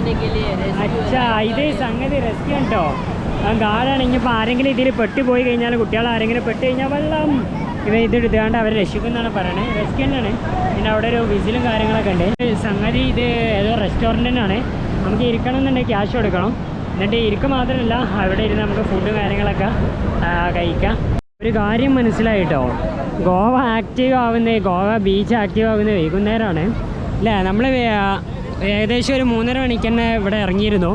बचाने के लिए rescue അച്ഛാ ഇത് സംഗതി റെസ്ക്യൂ ഉണ്ടോ ആ ഗാർഡാണെങ്കിൽ ഇപ്പോൾ ആരെങ്കിലും ഇതിൽ പെട്ട് പോയി കഴിഞ്ഞാൽ കുട്ടികൾ ആരെങ്കിലും പെട്ട് കഴിഞ്ഞാൽ വെള്ളം ഇവ ഇത് എടുത്തുകൊണ്ട് അവരെ രക്ഷിക്കുന്നതാണ് പറയണത് റെസ്ക്യൂ തന്നെയാണ് പിന്നെ അവിടെ ഒരു വിസിലും കാര്യങ്ങളൊക്കെ ഉണ്ട് ഇത് സംഗതി ഇത് ഏതോ റെസ്റ്റോറൻറ്റിനാണ് നമുക്ക് ഇരിക്കണം എന്നുണ്ടെങ്കിൽ ക്യാഷ് കൊടുക്കണം എന്നിട്ട് ഇരിക്കുക മാത്രമല്ല അവിടെ ഇരുന്ന് നമുക്ക് ഫുഡും കാര്യങ്ങളൊക്കെ ആ, കഴിക്കാം ഒരു കാര്യം മനസ്സിലായിട്ടോ ഗോവ ആക്റ്റീവ് ആവുന്നത് ഗോവ ബീച്ച് ആക്റ്റീവ് ആവുന്നത് വൈകുന്നേരമാണ് അല്ലേ നമ്മൾ ഏകദേശം ഒരു മൂന്നര മണിക്ക് തന്നെ ഇവിടെ ഇറങ്ങിയിരുന്നു.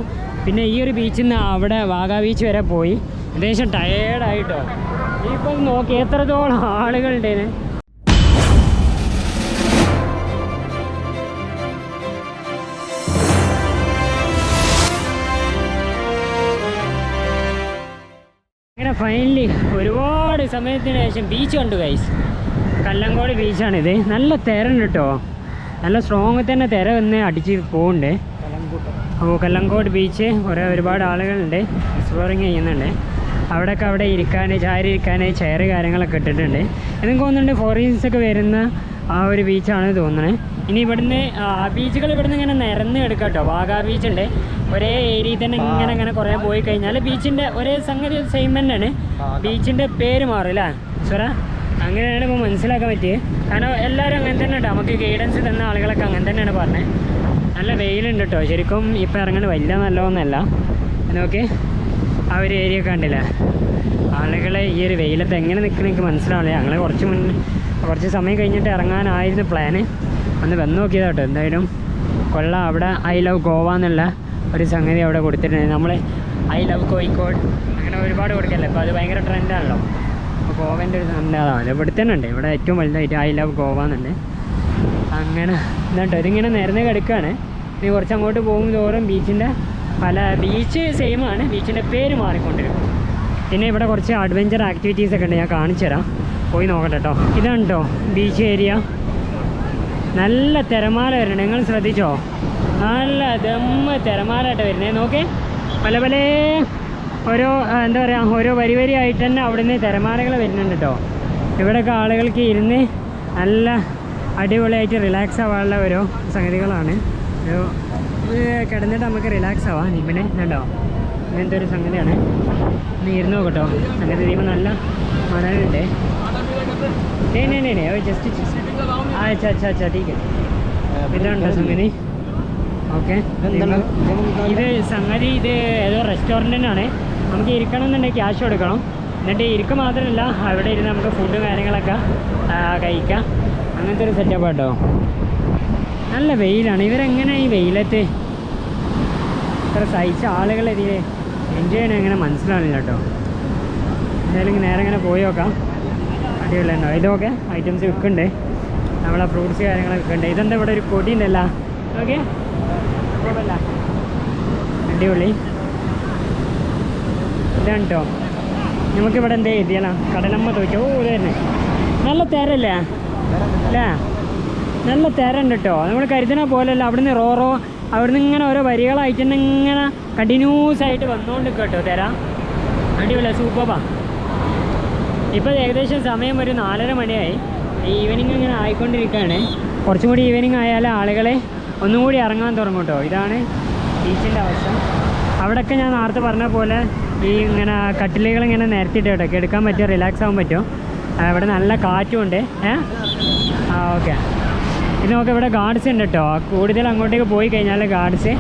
പിന്നെ ഈ ഒരു ബീച്ചിൽ നിന്ന് അവിടെ വാഗാ ബീച്ച് വരെ പോയി. ഏകദേശം ടയേർഡായിട്ടോ ഇപ്പം നോക്കി എത്രത്തോളം ആളുകളുണ്ടേനെ അങ്ങനെ ഫൈനലി ഒരുപാട് സമയത്തിന് ശേഷം ബീച്ച് കണ്ടു ഗൈസ് കല്ലങ്കോട് ബീച്ചാണിത് നല്ല തിരണ്ട് കേട്ടോ നല്ല സ്ട്രോങ് തന്നെ തിര വന്ന് അടിച്ച് പോകുന്നുണ്ട് അപ്പോൾ കല്ലങ്കോട് ബീച്ച് കുറേ ഒരുപാട് ആളുകളുണ്ട്. എക്സ്പ്ലോറിങ് ചെയ്യുന്നുണ്ട്. അവിടെയൊക്കെ അവിടെ ഇരിക്കാൻ ചാരി ഇരിക്കാൻ ചെയർ കാര്യങ്ങളൊക്കെ ഇട്ടിട്ടുണ്ട്. എനിക്ക് തോന്നുന്നുണ്ട് ഒക്കെ വരുന്ന ആ ഒരു ബീച്ചാണ് തോന്നുന്നത് ഇനി ഇവിടുന്ന് ബീച്ചുകൾ ഇവിടുന്ന് ഇങ്ങനെ നിരന്ന് എടുക്കാം കേട്ടോ വാഗാ ബീച്ച് ഉണ്ട്. ഒരേ ഏരിയയിൽ തന്നെ ഇങ്ങനെ ഇങ്ങനെ കുറേ പോയി കഴിഞ്ഞാൽ ബീച്ചിന്റെ ഒരേ സംഗതി സെയിം തന്നെയാണ്. ബീച്ചിന്റെ പേര് മാറില്ല സ്വര അങ്ങനെയാണ് ഇപ്പോൾ മനസ്സിലാക്കാൻ പറ്റിയത് കാരണം എല്ലാവരും അങ്ങനെ തന്നെ ഉണ്ട് നമുക്ക് ഗൈഡൻസ് തന്ന ആളുകളൊക്കെ അങ്ങനെ തന്നെയാണ് പറഞ്ഞത് നല്ല വെയിലുണ്ട് കേട്ടോ ശരിക്കും ഇപ്പം ഇറങ്ങുന്നത് വലിയ നല്ലതൊന്നല്ല. നോക്കി. ആ ഒരു ഏരിയ കണ്ടില്ല? ആളുകളെ ഈ ഒരു വെയിലത്ത് എങ്ങനെ നിൽക്കണം എനിക്ക് മനസ്സിലാവില്ല ഞങ്ങൾ കുറച്ച് മുൻ കുറച്ച് സമയം കഴിഞ്ഞിട്ട് ഇറങ്ങാനായിരുന്നു പ്ലാന് ഒന്ന് വന്ന് നോക്കിയതാ കേട്ടോ എന്തായാലും കൊള്ളാം. അവിടെ ഐ ലവ് ഗോവ എന്നുള്ള ഒരു സംഗതി അവിടെ കൊടുത്തിട്ടുണ്ട്. നമ്മൾ ഐ ലവ് കോഴിക്കോട് അങ്ങനെ ഒരുപാട് കൊടുക്കല്ലേ? അപ്പോൾ അത് ഭയങ്കര ട്രെൻഡാണല്ലോ ഗോവേന്റെ ഒരു അതാണ് ഇവിടെ തന്നെ ഉണ്ട്. ഇവിടെ ഏറ്റവും വലുതായിട്ട് ഐ ലവ് ഗോവ എന്നുണ്ട്. അങ്ങനെ എന്നിട്ട് ഇതിങ്ങനെ നിരന്ന് കിടക്കുകയാണ്. ഇനി കുറച്ച് അങ്ങോട്ട് പോകും തോറും ബീച്ചിന്റെ പല ബീച്ച് സെയിമാണ് ബീച്ചിന്റെ പേര് മാറിക്കൊണ്ടിരിക്കും. പിന്നെ ഇവിടെ കുറച്ച് അഡ്വഞ്ചർ ആക്ടിവിറ്റീസ് ഒക്കെ ഉണ്ട്. ഞാൻ കാണിച്ചു തരാം. പോയി നോക്കട്ടെ കേട്ടോ ഇതാണ് കേട്ടോ ബീച്ച് ഏരിയ നല്ല തിരമാല വരുന്നുണ്ട് നിങ്ങൾ ശ്രദ്ധിച്ചോ? നല്ല ദമ്മ തിരമാലായിട്ട് വരുന്നത് നോക്കേ. പല പല ഓരോ എന്താ പറയുക ഓരോ വരി വരിയായിട്ട് തന്നെ അവിടുന്ന് തിരമാലകൾ വരുന്നുണ്ട് കേട്ടോ ഇവിടെയൊക്കെ ആളുകൾക്ക് ഇരുന്ന് നല്ല അടിപൊളിയായിട്ട് റിലാക്സ് ആവാനുള്ള ഓരോ സംഗതികളാണ്. ഒരു കിടന്നിട്ട് നമുക്ക് റിലാക്സ് ആവാം. ഇവിടെ കേട്ടോ ഇങ്ങനത്തെ ഒരു സംഗതിയാണ്. ഒന്ന് ഇരുന്ന് നോക്കട്ടോ. സംഗതി ചെയ്യുമ്പോൾ നല്ല മണലുണ്ട് ജസ്റ്റ് അച്ഛാ അച്ഛാ അച്ഛാ ടീക്ക്. ഇതാണ്ടോ സംഗതി? ഓക്കെ. ഇത് സംഗതി ഇത് ഏതോ റെസ്റ്റോറന്റിനാണ് നമുക്ക് ഇരിക്കണം എന്നുണ്ടെങ്കിൽ ക്യാഷ് കൊടുക്കണം. എന്നിട്ട് ഇരിക്ക മാത്രമല്ല അവിടെ ഇരുന്ന് നമുക്ക് ഫുഡും കാര്യങ്ങളൊക്കെ കഴിക്കാം. അങ്ങനത്തെ ഒരു സെറ്റപ്പ് കേട്ടോ നല്ല വെയിലാണ്. ഇവരെങ്ങനെ ഈ വെയിലത്ത് ഇത്ര സഹിച്ച ആളുകൾ ഇതിനെ എൻജോയ് ചെയ്യാൻ എങ്ങനെ മനസ്സിലാവില്ല കേട്ടോ. എന്തായാലും നേരെ ഇങ്ങനെ പോയി നോക്കാം. അടിപൊളി ഉണ്ടോ ഇതൊക്കെ ഐറ്റംസ് വിൽക്കുന്നുണ്ട് നമ്മളെ ഫ്രൂട്ട്സ് കാര്യങ്ങളൊക്കെ വിൽക്കുന്നുണ്ട് ഇതെന്താ ഇവിടെ ഒരു കൊടി ഉണ്ടല്ലോ. ഓക്കെ അടിപൊളി. ഇതാണ് കേട്ടോ നമുക്കിവിടെ എന്തേ എഴുതിയാലോ കടലമ്മ തോറ്റോ ഓ തന്നെ. നല്ല തേരല്ലേ അല്ലേ? നല്ല തേരുണ്ട് കേട്ടോ. നമ്മൾ കരുതണ പോലെയല്ല. അവിടുന്ന് റോ റോ അവിടുന്ന് ഇങ്ങനെ ഓരോ വരികളായിട്ട് ഇങ്ങനെ കണ്ടിന്യൂസ് ആയിട്ട് വന്നുകൊണ്ട് കേട്ടോ തിര. അടിപൊളിയാ സൂപ്പറാ ഇപ്പോൾ ഏകദേശം സമയം ഒരു നാലര മണിയായി. ഈവനിങ് ഇങ്ങനെ ആയിക്കൊണ്ടിരിക്കുകയാണ്. കുറച്ചും കൂടി ഈവനിങ് ആയാൽ ആളുകളെ ഒന്നും കൂടി ഇറങ്ങാൻ തുടങ്ങും കേട്ടോ. ഇതാണ് ബീച്ചിന്റെ അവസ്ഥ. അവിടെയൊക്കെ ഞാൻ നേരത്തെ പറഞ്ഞ പോലെ ഈ ഇങ്ങനെ കട്ടിലുകൾ ഇങ്ങനെ നിരത്തിയിട്ട് കേട്ടോ. എടുക്കാൻ പറ്റുമോ റിലാക്സ് ആവാൻ പറ്റും അവിടെ നല്ല കാറ്റും ഉണ്ട് ഏ? ആ ഓക്കെ. ഇത് നമുക്ക് ഇവിടെ ഗാർഡ്സ് ഉണ്ട് കേട്ടോ. കൂടുതൽ അങ്ങോട്ടേക്ക് പോയി കഴിഞ്ഞാൽ ഗാർഡ്സ്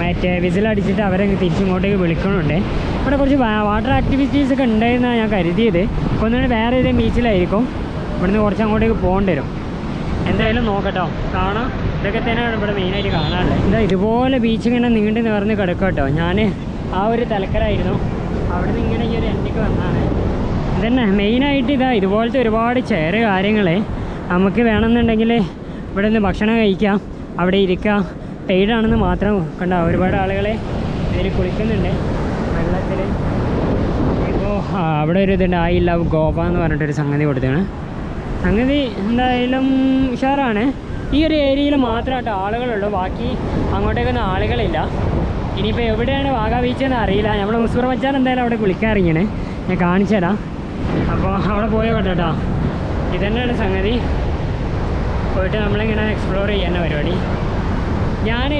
മറ്റേ വിസിലടിച്ചിട്ട് അവരെ തിരിച്ചിങ്ങോട്ടേക്ക് വിളിക്കണുണ്ട്. ഇവിടെ കുറച്ച് വാട്ടർ ആക്ടിവിറ്റീസ് ഒക്കെ ഉണ്ടായിരുന്നാണ് ഞാൻ കരുതിയത്. ഒന്നുകൂടി വേറെ ഏതെങ്കിലും ബീച്ചിലായിരിക്കും ഇവിടുന്ന് കുറച്ച് അങ്ങോട്ടേക്ക് പോകേണ്ടി വരും. എന്തായാലും നോക്കട്ടോ. കാണാം. ഇതൊക്കെ തന്നെയാണ് ഇവിടെ മെയിനായിട്ട് കാണാനുള്ളത്. എന്താ ഇതുപോലെ ബീച്ച് ഇങ്ങനെ നീണ്ടു നിവർന്ന് കിടക്കും കേട്ടോ ഞാൻ ആ ഒരു തലക്കലായിരുന്നു. അവിടെ നിന്ന് ഇങ്ങനെ ഈ ഒരു എൻഡിക്ക് വന്നാണ് ഇതന്നെ മെയിനായിട്ട് ഇതാ ഇതുപോലത്തെ ഒരുപാട് ചെയർ കാര്യങ്ങൾ നമുക്ക് വേണമെന്നുണ്ടെങ്കിൽ ഇവിടെ നിന്ന് ഭക്ഷണം കഴിക്കാം അവിടെ ഇരിക്കാം. പെയ്ഡാണെന്ന് മാത്രം കണ്ട? ഒരുപാട് ആളുകളെ ഇതിൽ കുളിക്കുന്നുണ്ട്. വെള്ളത്തിൽ ഇപ്പോൾ അവിടെ ഒരു ഇതുണ്ട് ഐ ലവ് ഗോവ എന്ന് പറഞ്ഞിട്ടൊരു സംഗതി കൊടുത്താണ് സംഗതി എന്തായാലും ഉഷാറാണ്. ഈ ഒരു ഏരിയയിൽ മാത്രമായിട്ട് ആളുകളുള്ളൂ. ബാക്കി അങ്ങോട്ടേക്കൊന്നും ആളുകളില്ല. ഇനിയിപ്പോൾ എവിടെയാണ് വാഗാ ബീച്ച് എന്ന് അറിയില്ല. നമ്മൾ മുസ്ഫർ മച്ചാൻ എന്തായാലും അവിടെ കുളിക്കാൻ ഇറങ്ങിയാണ് ഞാൻ കാണിച്ചു തരാം. അപ്പോൾ അവിടെ പോയോ കേട്ടോ. ഇതന്നെയാണ് സംഗതി. പോയിട്ട് നമ്മളിങ്ങനെ എക്സ്പ്ലോർ ചെയ്യുന്ന പരിപാടി. ഞാൻ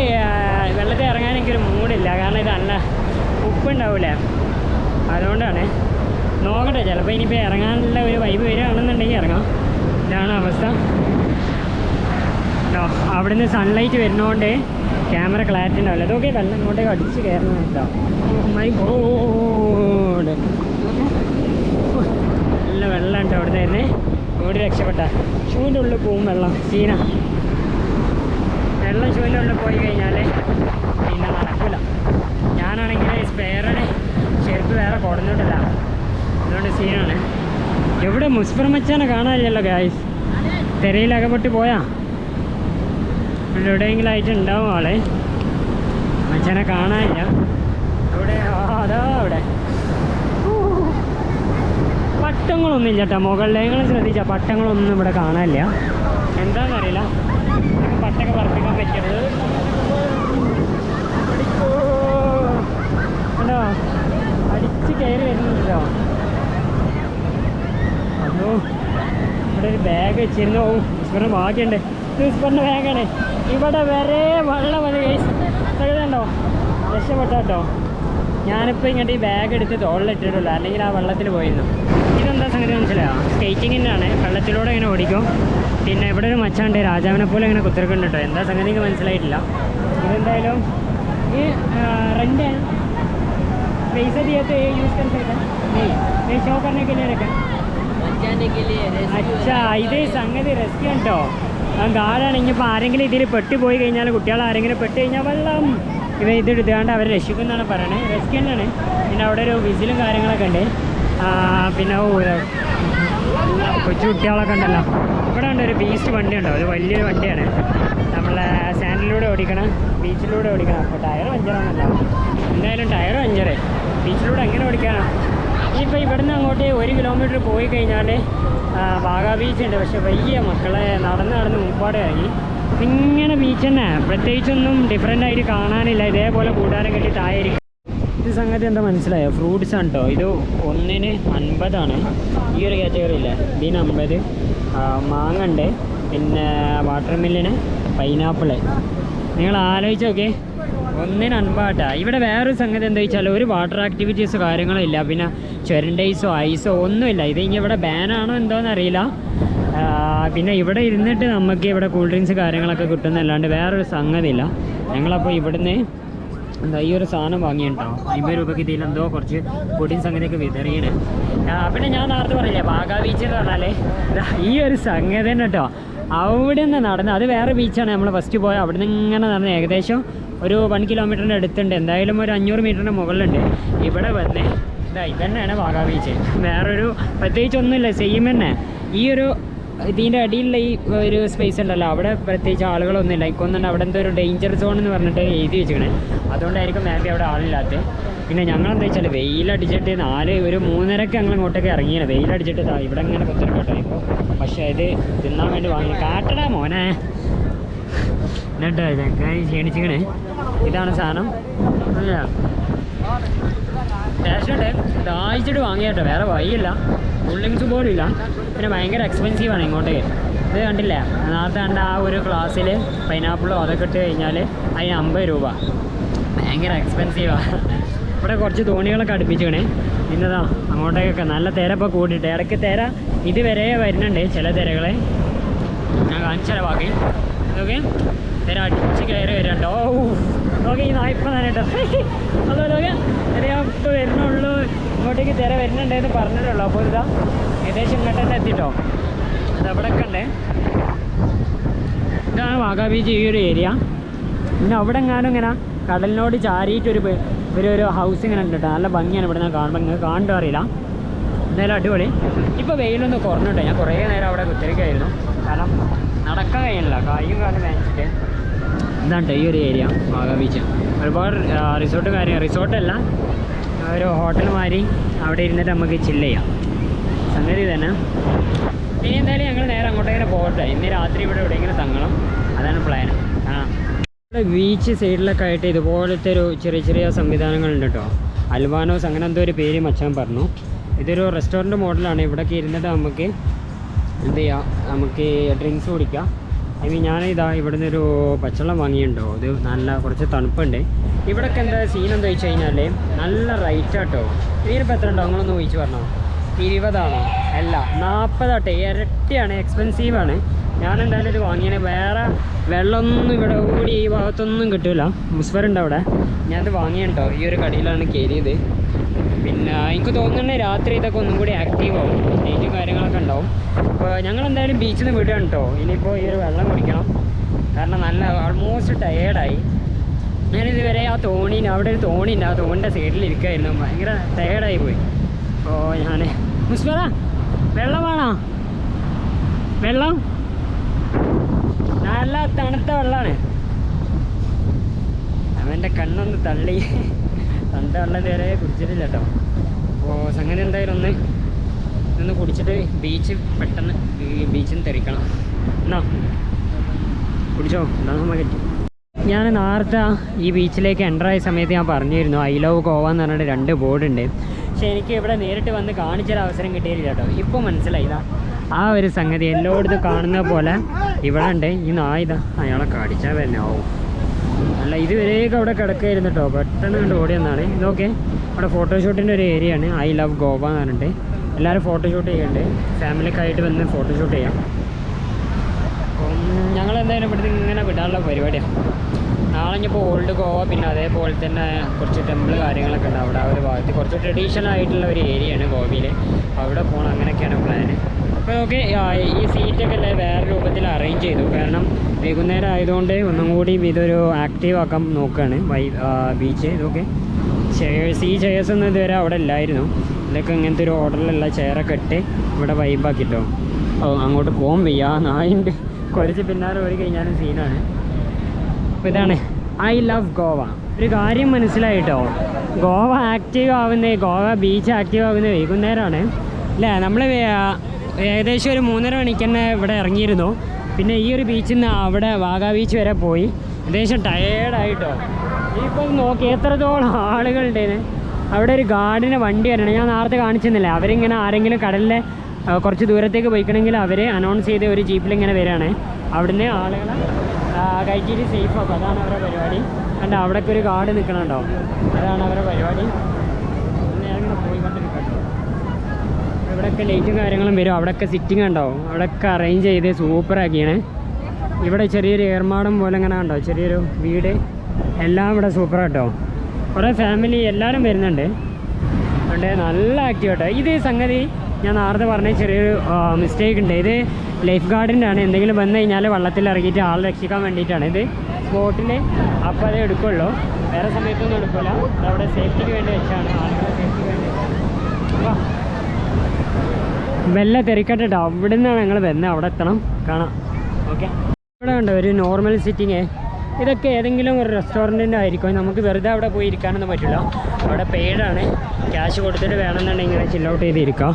വെള്ളത്തിൽ ഇറങ്ങാൻ എനിക്കൊരു മൂടില്ല. കാരണം ഇത് നല്ല ഉപ്പുണ്ടാവില്ലേ അതുകൊണ്ടാണ്. നോക്കട്ടെ ചിലപ്പോൾ ഇനിയിപ്പോൾ ഇറങ്ങാനുള്ള ഒരു വൈബ് വരികയാണെന്നുണ്ടെങ്കിൽ ഇറങ്ങാം. ഇതാണ് അവസ്ഥ. കേട്ടോ അവിടുന്ന് സൺലൈറ്റ് വരുന്നതുകൊണ്ട് ക്യാമറ ക്ലാരിറ്റി ഉണ്ടാവില്ല. അതൊക്കെ വെള്ളം ഇങ്ങോട്ടേക്ക് അടിച്ച് കയറുന്ന കേട്ടോ. മൈ ഗോഡ് നല്ല വെള്ളം ഉണ്ട് അവിടെ നിന്ന് ഓടി രക്ഷപ്പെട്ട. ഷൂവിന്റെ ഉള്ളിൽ പോവും വെള്ളം. സീന. വെള്ളം ഷൂവിന്റെ ഉള്ളിൽ പോയി കഴിഞ്ഞാൽ പിന്നെ നടക്കില്ല ഞാനാണെങ്കിൽ സ്പെയറിന് ചെരുപ്പ് വേറെ കൊടുന്നിട്ടില്ല അതുകൊണ്ട് സീനാണ്. എവിടെ മുസ്ഫർ മച്ചാനെ കാണാനില്ലല്ലോ ഗായ്സ് തെരയിൽ അകപ്പെട്ട് പോയാ. എവിടെയെങ്കിലും ആയിട്ട് ഉണ്ടാവും ആളെ. മച്ചാനെ കാണാനില്ല. അവിടെ അതാ അവിടെ. പട്ടങ്ങളൊന്നും ഇല്ല കേട്ടോ മുകളിലെ നിങ്ങൾ ശ്രദ്ധിച്ചാൽ പട്ടങ്ങളൊന്നും ഇവിടെ കാണാനില്ല. എന്താണെന്നറിയില്ല പട്ടൊക്കെ പറപ്പിക്കാൻ പറ്റരുത് അടിച്ച് കയറി വരുന്നുണ്ടല്ലോ. ഇവിടെ ഒരു ബാഗ് വെച്ചിരുന്നു. ഓ വിസ്മറിന് ഭാഗ്യമുണ്ട്. ഇത് ബാഗാണ് ഇവിടെ വരെ വെള്ളമാണ് കഴുതണ്ടോ രക്ഷപ്പെട്ടോ? ഞാനിപ്പോൾ ഇങ്ങോട്ട് ഈ ബാഗ് എടുത്ത് തോളിലിട്ടിട്ടുള്ളൂ അല്ലെങ്കിൽ ആ വെള്ളത്തിൽ പോയിരുന്നു. ഇതെന്താ സംഗതി മനസ്സിലായോ? സ്കേറ്റിങ്ങിന്റെ ആണ് വെള്ളത്തിലൂടെ ഇങ്ങനെ ഓടിക്കും. പിന്നെ ഇവിടെ ഒരു മച്ചാണ്ട് രാജാവിനെ പോലെ ഇങ്ങനെ കുത്തിറക്കുന്നുണ്ട് കേട്ടോ. എന്താ സംഗതി എനിക്ക് മനസ്സിലായിട്ടില്ല. ഇതെന്തായാലും ഈ റെന്റ് പൈസ ചെയ്യാത്ത യൂസ് കൺസൈഡ് ഷോ കണ്ണൊക്കെ ഇല്ലേ सकते हैं नहीं नहीं शो करने के लिए रखा जाने के लिए rescue അച്ഛാ ഇത് സംഗതി റെസ്ക്യൂ ഉണ്ടോ ആ ഗാർഡാണ് ഇനിയിപ്പോൾ ആരെങ്കിലും ഇതിൽ പെട്ട് പോയി കഴിഞ്ഞാൽ കുട്ടികൾ ആരെങ്കിലും പെട്ട് കഴിഞ്ഞാൽ വെള്ളം ഇവ ഇത് എടുത്തുകൊണ്ട് അവരെ രക്ഷിക്കുമെന്നാണ് പറയണത് റെസ്ക്യൂ തന്നെയാണ് പിന്നെ അവിടെ ഒരു വിസിലും കാര്യങ്ങളൊക്കെ ഉണ്ട് ആ, പിന്നെ ഓ ഇത് കൊച്ചു കുട്ടികളൊക്കെ ഉണ്ടല്ലോ ഇവിടെ ഉണ്ട് ഒരു ബീസ്റ്റ് വണ്ടി ഉണ്ടോ ഒരു വലിയൊരു വണ്ടിയാണ് നമ്മളെ സാൻഡിലൂടെ ഓടിക്കണം ബീച്ചിലൂടെ ഓടിക്കണം അപ്പോൾ ടയർ പഞ്ചറാണല്ലോ എന്തായാലും ടയർ പഞ്ചറ് ബീച്ചിലൂടെ എങ്ങനെ ഓടിക്കാനാണ് ഇപ്പോൾ ഇവിടുന്ന് അങ്ങോട്ട് ഒരു കിലോമീറ്റർ പോയി കഴിഞ്ഞാൽ വാഗാ ബീച്ച് ഉണ്ട്. പക്ഷെ വലിയ മക്കളെ നടന്ന് നടന്ന് മുമ്പാടെ ഇറങ്ങി ഇങ്ങനെ ബീച്ച് തന്നെ. പ്രത്യേകിച്ചൊന്നും ഡിഫറെന്റ് ആയിട്ട് കാണാനില്ല. ഇതേപോലെ കൂടാരം കെട്ടിട്ടായിരിക്കും ഇത് സംഗതി എന്താ മനസ്സിലായോ? ഫ്രൂട്ട്സ് ആണ് കേട്ടോ ഇത് ഒന്നിന് അൻപതാണ്. ഈ ഒരു കാറ്റഗറി ഇല്ല? ഇതിന് അമ്പത് മാങ്ങ ഉണ്ട്. പിന്നെ വാട്ടർ മില്ലിന് പൈനാപ്പിൾ നിങ്ങൾ ആലോചിച്ച് നോക്കേ ഒന്നിന് അൻപാട്ടാ. ഇവിടെ വേറൊരു സംഗതി എന്താ വെച്ചാൽ ഒരു വാട്ടർ ആക്ടിവിറ്റീസ് കാര്യങ്ങളോ ഇല്ല. പിന്നെ ചൊരണ്ടൈസോ ഐസോ ഒന്നുമില്ല. ഇത് ഇനി ഇവിടെ ബാനാണോ എന്തോന്ന് അറിയില്ല. പിന്നെ ഇവിടെ ഇരുന്നിട്ട് നമുക്ക് ഇവിടെ കൂൾ ഡ്രിങ്ക്സ് കാര്യങ്ങളൊക്കെ കിട്ടുന്നല്ലാണ്ട് വേറൊരു സംഗതി ഇല്ല ഞങ്ങളപ്പോൾ ഇവിടുന്ന് എന്താ ഈ ഒരു സാധനം വാങ്ങിയിട്ടുണ്ടോ അമ്പത് രൂപയ്ക്ക് ഇതിൽ എന്തോ കുറച്ച് പൊടിയും സംഗതിയൊക്കെ വിതറിയാണ്. പിന്നെ ഞാൻ നേരത്തെ പറയില്ലേ ബാഗാ ബീച്ച് എന്ന് പറഞ്ഞാലേ ഈ ഒരു സംഗതി തന്നെ കേട്ടോ അവിടെ നിന്ന് നടന്ന് അത് വേറെ ബീച്ചാണ് നമ്മൾ ഫസ്റ്റ് പോയത് അവിടെ നിന്ന് ഇങ്ങനെ നടന്ന് ഏകദേശം ഒരു വൺ കിലോമീറ്ററിന്റെ അടുത്തുണ്ട്. എന്തായാലും ഒരു അഞ്ഞൂറ് മീറ്ററിന്റെ മുകളിലുണ്ട്. ഇവിടെ വന്ന്. ഇതാ ഇതന്നെയാണ് വാഗാ ബീച്ച് വേറൊരു പ്രത്യേകിച്ച് ഒന്നുമില്ല സെയിം തന്നെ. ഈ ഒരു ഇതിന്റെ അടിയിലുള്ള ഈ ഒരു സ്പേസ് ഉണ്ടല്ലോ. അവിടെ പ്രത്യേകിച്ച് ആളുകളൊന്നുമില്ല. ഇക്കൊന്നുണ്ട് അവിടെ എന്തോ ഒരു ഡേഞ്ചർ സോൺ എന്ന് പറഞ്ഞിട്ട് എഴുതി വെച്ചിരിക്കണേ. അതുകൊണ്ടായിരിക്കും നേരത്തെ അവിടെ ആളില്ലാത്തത് പിന്നെ ഞങ്ങൾ എന്താ വെച്ചാൽ വെയിലടിച്ചിട്ട് നാല് ഒരു മൂന്നരക്ക് ഞങ്ങൾ ഇങ്ങോട്ടേക്ക് ഇറങ്ങിയാണ് വെയിലടിച്ചിട്ട് ഇവിടെ ഇങ്ങനെ കുത്തിരക്കട്ടോ ഇപ്പോൾ പക്ഷേ ഇത് തിന്നാൻ വേണ്ടി വാങ്ങി. കാട്ടടാ മോനെ. എന്നിട്ട് ചങ്ങായി ക്ഷീണിച്ചിങ്ങനെ ഇതാണ് സാധനം. ക്യാഷുണ്ട് ദാഹിച്ചിട്ട് വാങ്ങിയാട്ടോ വേറെ വഴിയില്ല. കൂളിങ്സ് പോലും ഇല്ല. പിന്നെ ഭയങ്കര എക്സ്പെൻസീവ് ആണ് ഇങ്ങോട്ടേക്ക്. ഇത് കണ്ടില്ല? നേരത്തെ കണ്ട ആ ഒരു ക്ലാസ്സിൽ പൈനാപ്പിളോ അതൊക്കെ ഇട്ട് കഴിഞ്ഞാൽ അതിന് അമ്പത് രൂപ. ഭയങ്കര എക്സ്പെൻസീവാണ് ഇവിടെ കുറച്ച് തോണികളൊക്കെ അടുപ്പിച്ചിക്കണേ ഇന്നതാ അങ്ങോട്ടേക്കൊക്കെ നല്ല തിര ഇപ്പോൾ കൂടിയിട്ട് ഇടയ്ക്ക് തിര ഇതുവരെ വരുന്നുണ്ട് ചില തിരകളെ. ഞാൻ കാണിച്ചാൽ ബാക്കി. ഓക്കെ തിര അടിച്ച് കയറി വരണ്ട ഓ നോക്കി ഈ നായ്പ നേരിട്ടോ കേട്ടോ അതോ നോക്കെ തിര ഇപ്പോൾ വരുന്നുള്ളൂ. ഇങ്ങോട്ടേക്ക് തിര വരുന്നുണ്ടെന്ന് പറഞ്ഞിട്ടുള്ളൂ. അപ്പോൾ ഇതാ ഏകദേശം ഇങ്ങോട്ട് തന്നെ എത്തിട്ടോ. അവിടെയൊക്കെ ഉണ്ട്. ഇതാണ് വാഗാ ബീച്ച് ഈ ഒരു ഏരിയ പിന്നെ അവിടെ എങ്ങാനും ഇങ്ങനെ കടലിനോട് ചാരിയിട്ടൊരു പെ- ഒരു ഒരു ഹൗസ് ഇങ്ങനെ ഉണ്ട് കേട്ടോ. നല്ല ഭംഗിയാണ് ഇവിടെ നിന്ന് കാണുമ്പോൾ നിങ്ങൾക്ക് കാണണ്ടോ അറിയില്ല. എന്തായാലും അടിപൊളി. ഇപ്പോൾ വെയിലൊന്ന് കുറഞ്ഞിട്ടോ. ഞാൻ കുറേ നേരം അവിടെ കുത്തിരിക്കായിരുന്നു. കാരണം നടക്കാൻ കഴിയില്ല. കായും കാലം വേണിച്ചിട്ട് ഇതാണ് ഈ ഒരു ഏരിയ വാഗ ബീച്ച് ഒരുപാട് റിസോർട്ട് കാര്യം റിസോർട്ടല്ല ഒരു ഹോട്ടൽ മാതിരി അവിടെ ഇരുന്നിട്ട് നമുക്ക് ചില്ല് ചെയ്യാം. സംഗതി തന്നെ ഇനി എന്തായാലും ഞങ്ങൾ നേരെ അങ്ങോട്ടേക്ക് പോകട്ടെ. ഇന്ന് രാത്രി ഇവിടെ എവിടെയെങ്കിലും തങ്ങണം. അതാണ് പ്ലാൻ ആ ഇവിടെ ബീച്ച് സൈഡിലൊക്കെ ആയിട്ട് ഇതുപോലത്തെ ഒരു ചെറിയ ചെറിയ സംവിധാനങ്ങളുണ്ട് കേട്ടോ അൽവാനോസ് അങ്ങനെ എന്തോ ഒരു പേര് മച്ചാൻ പറഞ്ഞു. ഇതൊരു റെസ്റ്റോറന്റ് മോഡലാണ് ഇവിടെയൊക്കെ ഇരുന്നിട്ട് നമുക്ക് എന്ത് ചെയ്യാം? നമുക്ക് ഡ്രിങ്ക്സ് കുടിക്കാം. ഐ മീൻ ഞാനിതാ ഇവിടുന്ന് ഒരു പച്ചവെള്ളം വാങ്ങിയിട്ടുണ്ടോ. അത് നല്ല കുറച്ച് തണുപ്പുണ്ട്. ഇവിടൊക്കെ എന്താ സീൻ എന്താ വെച്ച് കഴിഞ്ഞാൽ നല്ല റൈറ്റാട്ടോ ഇതിനിപ്പോൾ എത്ര ഉണ്ടോ? നിങ്ങളൊന്ന് ചോദിച്ചു പറഞ്ഞോ. ഇരുപതാണോ? അല്ല നാൽപ്പതാട്ടെ ഇരട്ടിയാണ് എക്സ്പെൻസീവാണ് ഞാൻ എന്തായാലും ഇത് വാങ്ങിയത് വേറെ വെള്ളമൊന്നും ഇവിടെ കൂടി ഈ ഭാഗത്തൊന്നും കിട്ടില്ല മുസ്ഫറുണ്ട് അവിടെ. ഞാനത് വാങ്ങിയിട്ടുണ്ടോ ഈ ഒരു കടയിലാണ് കയറിയത് പിന്നെ എനിക്ക് തോന്നുന്നത് രാത്രി ഇതൊക്കെ ഒന്നും കൂടി ആക്റ്റീവ് ആവും. ലൈറ്റും കാര്യങ്ങളൊക്കെ ഉണ്ടാവും. അപ്പോൾ ഞങ്ങൾ എന്തായാലും ബീച്ചിൽ നിന്ന് വിടുകയാണ് കേട്ടോ ഇനിയിപ്പോൾ ഈ ഒരു വെള്ളം കുടിക്കണം. കാരണം നല്ല ഓൾമോസ്റ്റ് ടയേർഡായി ഞാനിതുവരെ ആ തോണിന് അവിടെ ഒരു തോണി ഉണ്ട് ആ തോണിന്റെ സൈഡിൽ ഇരിക്കുമായിരുന്നു ഭയങ്കര ടയേർഡായി പോയി. അപ്പോൾ ഞാൻ മുസ്മറ വെള്ളം വേണോ? വെള്ളം? നല്ല തണുത്ത വെള്ളമാണ് അവന്റെ കണ്ണൊന്ന് തള്ളി. തണുത്ത വെള്ളം ഇതുവരെ കുടിച്ചിട്ടില്ല കേട്ടോ അപ്പോൾ സംഗതി എന്തായാലും ഒന്ന് ഇതൊന്ന് കുടിച്ചിട്ട് ബീച്ച് പെട്ടെന്ന് ബീച്ചിൽ നിന്ന് തെറിക്കണം എന്നാ? കുടിച്ചോ? എന്നാ കിട്ടും. ഞാൻ നേരത്തെ ഈ ബീച്ചിലേക്ക് എന്റർ ആയ സമയത്ത് ഞാൻ പറഞ്ഞിരുന്നു ഐ ലവ് ഗോവ എന്ന് പറഞ്ഞിട്ട് രണ്ട് ബോർഡ് ഉണ്ട്. പക്ഷേ എനിക്ക് ഇവിടെ നേരിട്ട് വന്ന് കാണിച്ചൊരു അവസരം കിട്ടിയില്ല കേട്ടോ. ഇപ്പോൾ മനസ്സിലായില്ല ആ ഒരു സംഗതി എല്ലായിടത്തും കാണുന്ന പോലെ ഇവിടെ ഉണ്ട്. ഈ നായിതാ അയാളെ കാണിച്ചാൽ തന്നെ. ആവും അല്ല ഇതുവരെയൊക്കെ അവിടെ കിടക്കായിരുന്നു കേട്ടോ പെട്ടെന്ന് കണ്ട് ഓടിയെന്നാണ് ഇതൊക്കെ അവിടെ ഫോട്ടോഷൂട്ടിന്റെ ഒരു ഏരിയ ആണ്. ഐ ലവ് ഗോവ എന്ന് പറഞ്ഞിട്ട്. എല്ലാവരും ഫോട്ടോഷൂട്ട് ചെയ്യുന്നുണ്ട്. ഫാമിലിക്കായിട്ട് വന്ന് ഫോട്ടോഷൂട്ട് ചെയ്യാം. ഞങ്ങൾ എന്തായാലും ഇവിടുത്തെ ഇങ്ങനെ വിടാനുള്ള പരിപാടിയാണ് നാളെ ഇനിയിപ്പോൾ ഓൾഡ് ഗോവ പിന്നെ അതേപോലെ തന്നെ കുറച്ച് ടെമ്പിൾ കാര്യങ്ങളൊക്കെ ഉണ്ട്. അവിടെ ആ ഒരു ഭാഗത്ത് കുറച്ച് ട്രഡീഷണൽ ആയിട്ടുള്ള ഒരു ഏരിയയാണ് ഗോവയിൽ അവിടെ പോകണം അങ്ങനെയൊക്കെയാണ് പ്ലാന് അപ്പോൾ ഓക്കെ ഈ സീറ്റൊക്കെ അല്ലേ വേറെ രൂപത്തിൽ അറേഞ്ച് ചെയ്തു. കാരണം വൈകുന്നേരം ആയതുകൊണ്ട് ഒന്നും കൂടി ഇതൊരു ആക്റ്റീവ് ആക്കാൻ നോക്കുകയാണ് വൈ ബീച്ച് ഇതൊക്കെ. ചെയേഴ്സ് ഈ ചെയേഴ്സ് ഒന്നും ഇതുവരെ അവിടെ ഇല്ലായിരുന്നു. ഇതൊക്കെ ഇങ്ങനത്തെ ഒരു ഓർഡറിലുള്ള ചെയറൊക്കെ ഇട്ട് ഇവിടെ വൈബാക്കിട്ടോ ഓ അങ്ങോട്ട് പോകാൻ വയ്യ. നായുണ്ട് കുറച്ച് പിന്നാലെ ഓടി കഴിഞ്ഞാലും സീനാണ് അപ്പോൾ ഇതാണ്. ഐ ലവ് ഗോവ ഒരു കാര്യം മനസ്സിലായിട്ടോ? ഗോവ ആക്റ്റീവ് ആവുന്നേ ഗോവ ബീച്ച് ആക്റ്റീവ് ആവുന്നേ വൈകുന്നേരമാണ് അല്ലേ? നമ്മൾ ഏകദേശം ഒരു മൂന്നര മണിക്ക് തന്നെ ഇവിടെ ഇറങ്ങിയിരുന്നു. പിന്നെ ഈ ഒരു ബീച്ചിൽ നിന്ന് അവിടെ വാഗാ ബീച്ച് വരെ പോയി. ഏകദേശം ടയേർഡായിട്ടോ ഇപ്പം നോക്കി എത്രത്തോളം ആളുകളുണ്ടേന് അവിടെ ഒരു ഗാർഡിന് വണ്ടി വരണം. ഞാൻ നേരത്തെ കാണിച്ചെന്നില്ല അവരിങ്ങനെ ആരെങ്കിലും കടലിലെ കുറച്ച് ദൂരത്തേക്ക് പോയിക്കണമെങ്കിൽ അവർ അനൗൺസ് ചെയ്ത ഒരു ജീപ്പിൽ ഇങ്ങനെ വരികയാണ് അവിടുന്ന് ആളുകളെ കയറ്റിയിട്ട് സേഫ് ആക്കും. അതാണ് അവരുടെ പരിപാടി. കണ്ട അവിടെയൊക്കെ ഒരു ഗാർഡ് നിൽക്കണുണ്ടോ അതാണ് അവരുടെ പരിപാടി നേരെ പോയിക്കൊണ്ടിരിക്കട്ടോ ഇവിടെയൊക്കെ ലൈറ്റും കാര്യങ്ങളും വരും. അവിടെയൊക്കെ സിറ്റിംഗ് ഉണ്ടാവും അവിടെയൊക്കെ അറേഞ്ച് ചെയ്ത് സൂപ്പറാക്കിയാണ് ഇവിടെ ചെറിയൊരു ഏർമാടം പോലെ ഇങ്ങനെ ഉണ്ടോ ചെറിയൊരു വീട്. എല്ലാം ഇവിടെ സൂപ്പറാട്ടോ കുറേ ഫാമിലി എല്ലാവരും വരുന്നുണ്ട്. അതുകൊണ്ട് നല്ല ആക്റ്റീവ് ഇത് സംഗതി ഞാൻ നേരത്തെ പറഞ്ഞ ചെറിയൊരു മിസ്റ്റേക്ക് ഉണ്ട്. ഇത് ലൈഫ് ഗാർഡിന്റെ ആണ്. എന്തെങ്കിലും വന്നു കഴിഞ്ഞാൽ വെള്ളത്തിൽ ഇറങ്ങിയിട്ട് ആൾ രക്ഷിക്കാൻ വേണ്ടിയിട്ടാണ്. ഇത് സ്പോട്ടിൽ അപ്പോൾ അതേ എടുക്കുള്ളൂ. വേറെ സമയത്തൊന്നും എടുക്കില്ല അവിടെ സേഫ്റ്റിക്ക് വേണ്ടി വെച്ചാണ്. ആളുകളെ സേഫ്റ്റിക്ക് വേണ്ടി വാ. വെല്ല തിരക്കട്ടെ കേട്ടോ അവിടെ നിന്നാണ് ഞങ്ങൾ വരുന്നത്. അവിടെ എത്തണം. കാണാം. ഓക്കെ ഇവിടെ ഉണ്ട് ഒരു നോർമൽ സിറ്റിങ് ഇതൊക്കെ ഏതെങ്കിലും ഒരു റെസ്റ്റോറന്റിന്റെ ആയിരിക്കും. നമുക്ക് വെറുതെ അവിടെ പോയി ഇരിക്കാനൊന്നും പറ്റില്ല. അവിടെ പെയ്ഡാണ് ക്യാഷ് കൊടുത്തിട്ട് വേണമെന്നുണ്ടെങ്കിൽ ഇങ്ങനെ ചില്ലൗട്ട് ചെയ്തിരിക്കാം.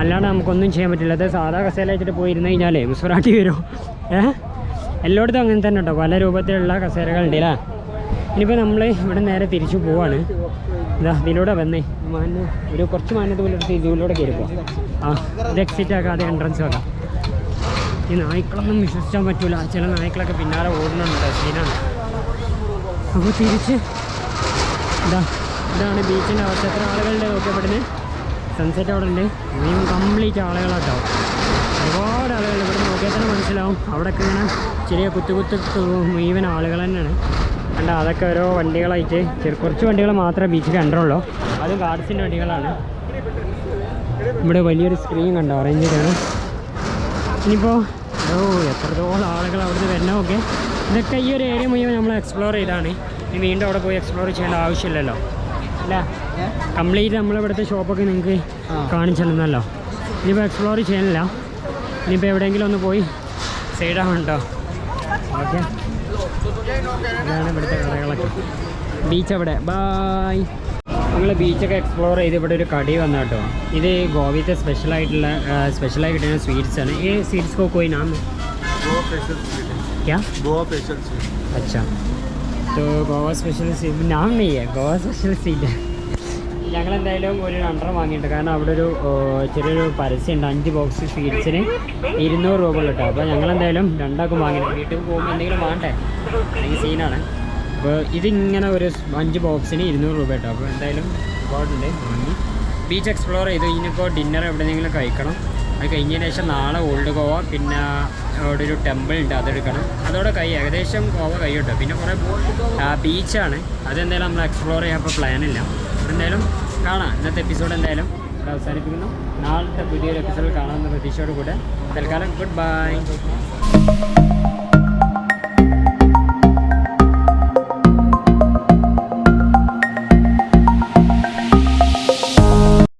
അല്ലാണ്ട് നമുക്കൊന്നും ചെയ്യാൻ പറ്റില്ല. അത് സാധാ കസേല വെച്ചിട്ട് പോയി ഇരുന്ന് കഴിഞ്ഞാലേ മുസ്ഫറാട്ടി വരും. ഏ? എല്ലായിടത്തും അങ്ങനെ തന്നെ കേട്ടോ. പല രൂപത്തിലുള്ള കസേരകളുണ്ട് അല്ലേ? ഇനിയിപ്പോൾ നമ്മൾ ഇവിടെ നേരെ തിരിച്ചു പോവാണ്. ഇതാ ഇതിലൂടെ വന്നേ. മാന് ഒരു കുറച്ച് മാനത്ത് പോലെ എടുത്ത് ഇതിലൂടെ കയറി പോവാം. ആ ഇത് എക്സിറ്റ് ആക്കാതെ എൻട്രൻസ് ആക്കാം ഈ നായ്ക്കളൊന്നും വിശ്വസിക്കാൻ പറ്റൂല. ചില നായ്ക്കളൊക്കെ പിന്നാലെ ഓടുന്നുണ്ട്. സീനാണ് അപ്പോൾ തിരിച്ച് ഇതാ ഇതാണ് ബീച്ചിന്റെ അവസ്ഥ. എത്ര ആളുകളുടെ നോക്കപ്പെടുന്നത് സൺസെറ്റ് അവിടെ ഉണ്ട്. ഇനിയും കംപ്ലീറ്റ് ആളുകളാട്ടോ. ഒരുപാട് ആളുകൾ ഇവിടെ നോക്കിയാൽ തന്നെ മനസ്സിലാവും. അവിടെയൊക്കെ ഇങ്ങനെ ചെറിയ കുത്തു കുത്തു മുഴുവൻ ആളുകൾ തന്നെയാണ്. കണ്ട അതൊക്കെ ഓരോ വണ്ടികളായിട്ട് കുറച്ച് വണ്ടികൾ മാത്രമേ ബീച്ചിൽ കണ്ടുള്ളൂ അതും ഗാർഡ്സിന്റെ വണ്ടികളാണ്. ഇവിടെ വലിയൊരു സ്ക്രീൻ കണ്ടോ ഓറഞ്ച് ആണ് ഇനിയിപ്പോൾ ഓ എത്രത്തോളം ആളുകൾ അവിടുന്ന് വരണമൊക്കെ ഇതൊക്കെ ഈ ഒരു ഏരിയ മുഴുവൻ നമ്മൾ എക്സ്പ്ലോർ ചെയ്താണ് ഇനി വീണ്ടും അവിടെ പോയി എക്സ്പ്ലോർ ചെയ്യേണ്ട ആവശ്യമില്ലല്ലോ. അല്ല കംപ്ലീറ്റ് നമ്മളിവിടുത്തെ ഷോപ്പൊക്കെ നിങ്ങൾക്ക് കാണിച്ചു തന്നല്ലോ. ഇനിയിപ്പോൾ എക്സ്പ്ലോർ ചെയ്യാനില്ല ഇനിയിപ്പോൾ എവിടെയെങ്കിലും ഒന്ന് പോയി സൈഡാണ് കേട്ടോ ഓക്കെ. ഇതാണ് ഇവിടുത്തെ കടകളൊക്കെ ബീച്ച് അവിടെ ബായ് നമ്മൾ ബീച്ചൊക്കെ എക്സ്പ്ലോർ ചെയ്ത് ഇവിടെ ഒരു കടി വന്ന കേട്ടോ ഇത് ഗോവയിലത്തെ സ്പെഷ്യലായിട്ടുള്ള സ്പെഷ്യലായി കിട്ടുന്ന സ്വീറ്റ്സ് ആണ് ഈ സ്വീറ്റ്സ് को कोई नाम है गोवा स्पेशल स्वीट है क्या गोवा स्पेशल स्वीट अच्छा तो गोवा स्पेशल स्वीट नाम नहीं है गोवा स्पेशल स्वीट है ഞങ്ങൾ എന്തായാലും ഒരു രണ്ടര വാങ്ങിയിട്ടുണ്ട് കാരണം അവിടെ ഒരു ഓ, ചെറിയൊരു പരസ്യമുണ്ട് അഞ്ച് ബോക്സ് സ്വീറ്റ്സിന് ഇരുന്നൂറ് രൂപ ഉള്ളു കേട്ടോ അപ്പോൾ ഞങ്ങൾ എന്തായാലും രണ്ടാക്കും വാങ്ങിയിട്ടുണ്ട് വീട്ടിൽ പോകുമ്പോൾ എന്തെങ്കിലും വേണ്ടേ അല്ലെങ്കിൽ സീനാണ് അപ്പോൾ ഇതിങ്ങനെ ഒരു അഞ്ച് ബോക്സിന് ഇരുന്നൂറ് രൂപ കേട്ടോ. അപ്പോൾ എന്തായാലും ഒരുപാടുണ്ട്. വാങ്ങി. ബീച്ച് എക്സ്പ്ലോർ ചെയ്തു. ഇനിയിപ്പോൾ ഡിന്നർ എവിടെയെങ്കിലും കഴിക്കണം. അത് കഴിഞ്ഞതിന് ശേഷം നാളെ ഓൾഡ് ഗോവ പിന്നെ അവിടെ ഒരു ടെമ്പിൾ ഉണ്ട്. അതെടുക്കണം. അതോടെ കൈ ഏകദേശം ഗോവ കഴിയട്ടോ പിന്നെ കുറേ ബീച്ചാണ് അതെന്തായാലും നമ്മൾ എക്സ്പ്ലോർ ചെയ്യാൻ ഇപ്പോൾ പ്ലാനില്ല എന്തായാലും കാണാം. ഇന്നത്തെ എപ്പിസോഡ് എന്തായാലും ഇവിടെ അവസാനിപ്പിക്കുന്നു. നാളത്തെ പുതിയൊരു എപ്പിസോഡ് കാണാമെന്ന പ്രതീക്ഷയോട് കൂടെ. തൽക്കാലം ഗുഡ് ബൈ